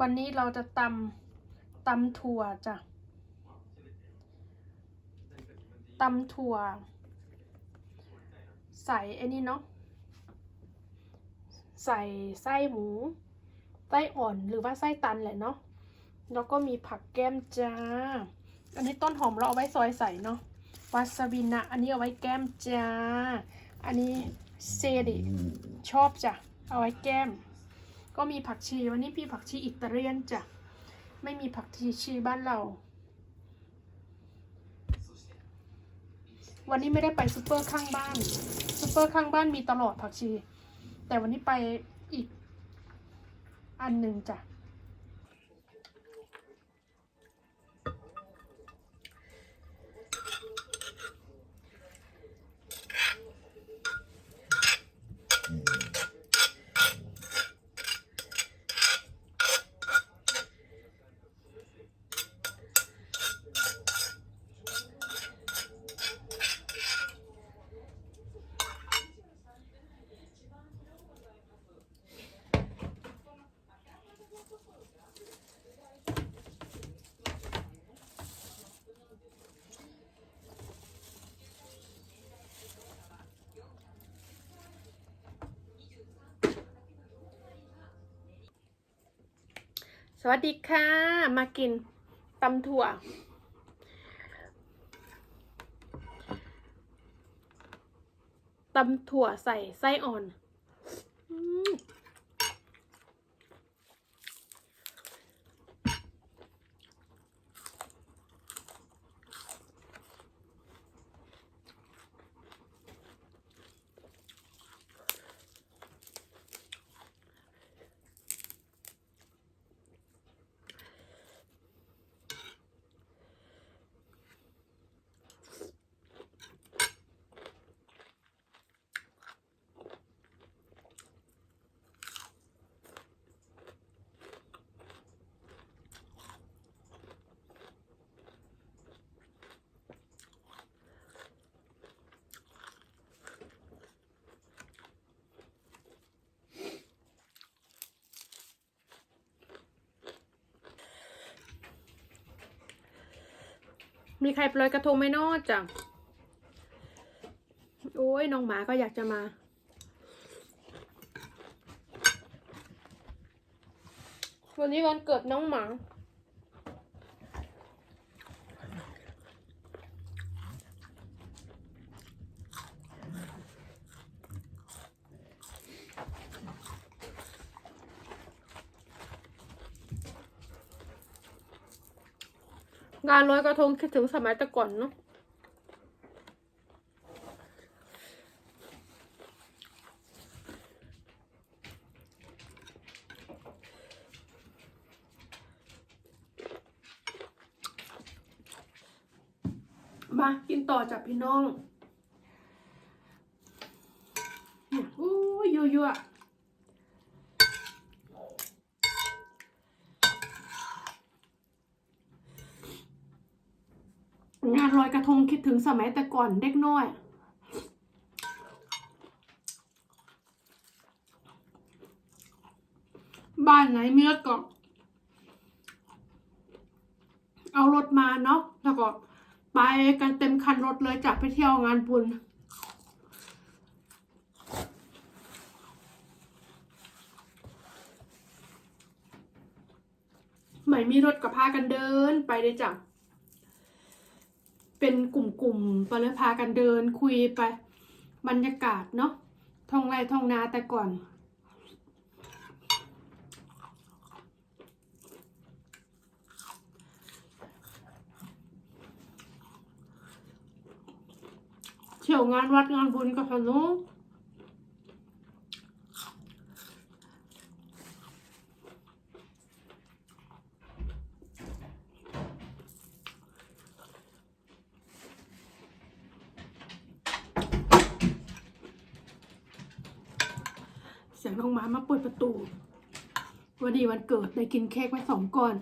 วันนี้เราจะตำตำถั่วจ้ะตำถั่ว ใส่ไอ้นี่เนาะใส่ไส้หมูไส้อ่อนหรือว่าไส้ตันแหละเนาะแล้วก็มีผักแก้มจ้า อันนี้ต้นหอมเราเอาไว้ซอยใส่เนาะวาซาบินะ อันนี้เอาไว้แก้มจ้า อันนี้เซริชอบจ้ะ เอาไว้แก้ม ก็มีผักชีวันนี้พี่ผักชีอิตาเลียนจ้ะ ไม่มีผักชีชีบ้านเรา วันนี้ไม่ได้ไปซูเปอร์ข้างบ้านซูเปอร์ข้างบ้านมีตลอดผักชี แต่วันนี้ไปอีกอันหนึ่งจ้ะ สวัสดีค่ะ มากินตำถั่ว ตำถั่วใส่ไส้อ่อน มีใครปล่อยกระทงไหม่นอดจ้ะโอ้ยน้องหมาก็อยากจะมา วันนี้วันเกิดน้องหมา งานลอยกระทงคิดถึงสมัยแต่ก่อนเนาะมากินต่อจากพี่น้องเนี่ยโอ้ยเยอะๆ งานลอยกระทงคิดถึงสมัยแต่ก่อนเด็กน้อย บ้านไหนมีรถก็เอารถมาเนาะแล้วก็ไปกันเต็มคันรถเลยจากไปเที่ยวงานบุญไม่มีรถก็พากันเดินไปเลยจ้ะ เป็นกลุ่มๆไปเลยพากันเดินคุยไปบรรยากาศเนาะท่องไร่ท่องนาแต่ก่อน เที่ยวงานวัดงานบุญก็สนุกเสียงน้องหมามาเปิดประ ตูวันดีวันเกิดได้กินเค้กไว้สองก้อน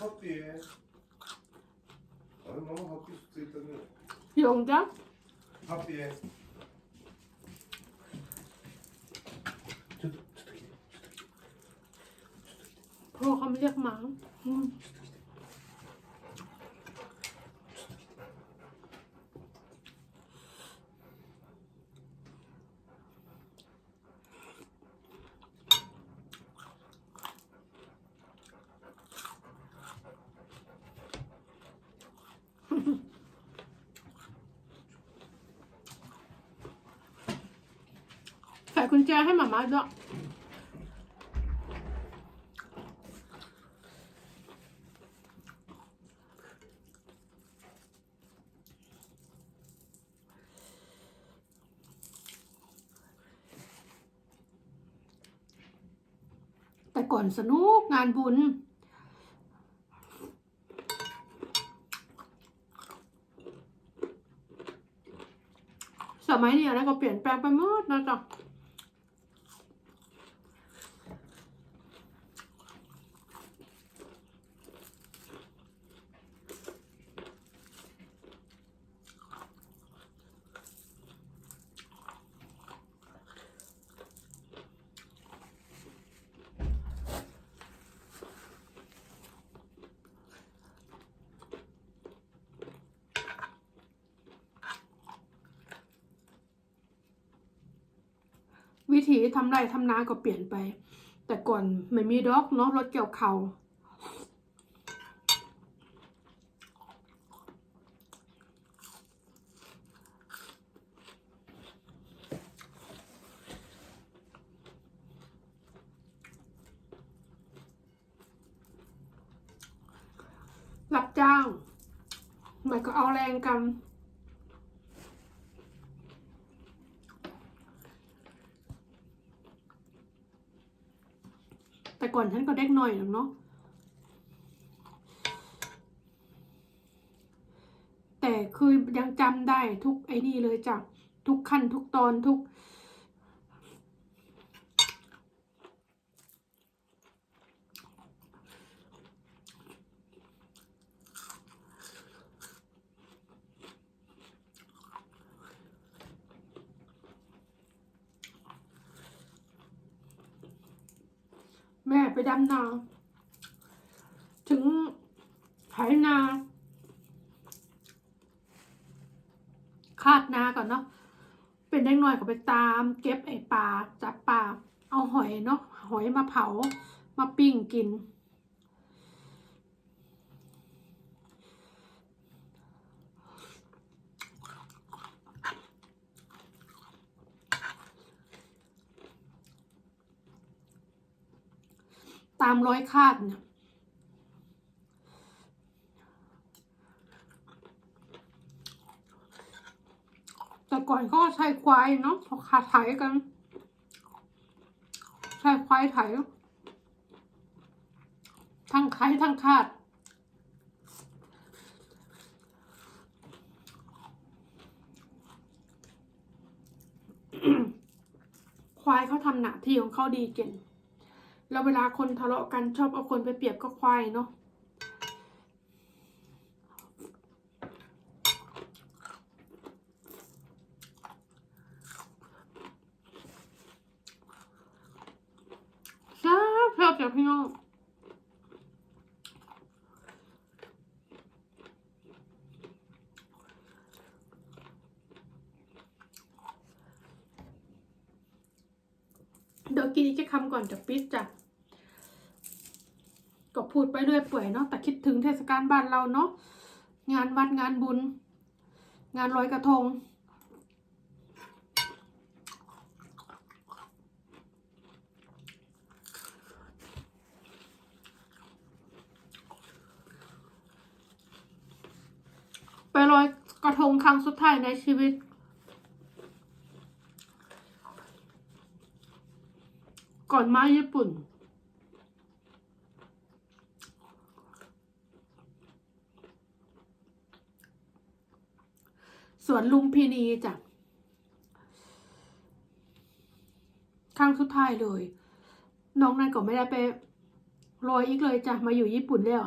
Happy. Ja, mamma happy sitter nu. ยงจ้ะ Happy. พ่อเขาไม่เรียกหมาใส่กุญแจให้หมามาด้วย แต่ก่อนสนุกงานบุญ สมัยนี้อะไรก็เปลี่ยนแปลงไปหมดนะจ๊ะ วิธีทำไรทำนาก็เปลี่ยนไป แต่ก่อนไม่มีดอกเนาะรถเกี่ยวเขารับจ้าง มันก็เอาแรงกัน ก่อนฉันก็เด็กหน่อยหรอกเนาะแต่คือยังจำได้ทุกไอ้นี่เลยจ้ะทุกขั้นทุกตอนทุก แม่ไปดำนา ถึงไถนา คาดนาก่อนเนาะเป็นเด็กน้อยก็ไปตาม เก็บไอ้ปลาจับปลาเอาหอยเนาะหอยมาเผามาปิ้งกิน ตามร้อยคาดเนี่ยแต่ก่อนก็ใช้ควายเนาะเขาขาไถกัน ใช้ควายไถทั้งไถทั้งคาดควายเขาทำหน้าที่ของเขาดีเก่ง แล้วเวลาคนทะเลาะกันชอบเอาคนไปเปรียบกับควายเนาะแซ่บจ้ะพี่น้องเดี๋ยวกินอีกแค่คำก่อนจะปิดจ้ะ พูดไปเรื่อยเปื่อยเนาะแต่คิดถึงเทศกาลบ้านเราเนาะงานวัดงานบุญ งานลอยกระทง ไปลอยกระทงครั้งสุดท้ายในชีวิตก่อนมาญี่ปุ่น สวนลุมพินีจ้ะครั้งสุดท้ายเลย น้องนานก็ไม่ได้ไปรอยอีกเลยจ้ะมาอยู่ญี่ปุ่นแล้ว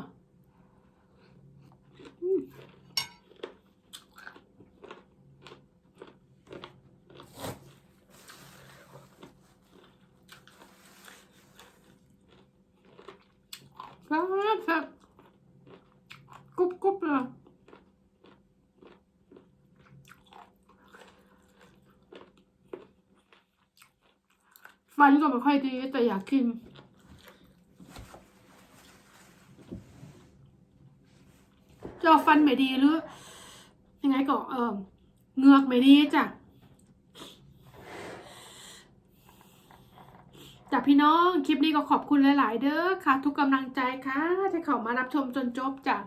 ครับ ฟันก็ไม่ค่อยดีแต่อยากกิน จะเอฟันไม่ดีหรือ ยังไงก็เออเงือกไม่ดีจ้ะจากพี่น้องคลิปนี้ก็ขอบคุณหลาย ๆ เด้อค่ะ ทุกกำลังใจค่ะที่เข้ามารับชมจนจบจ้ะ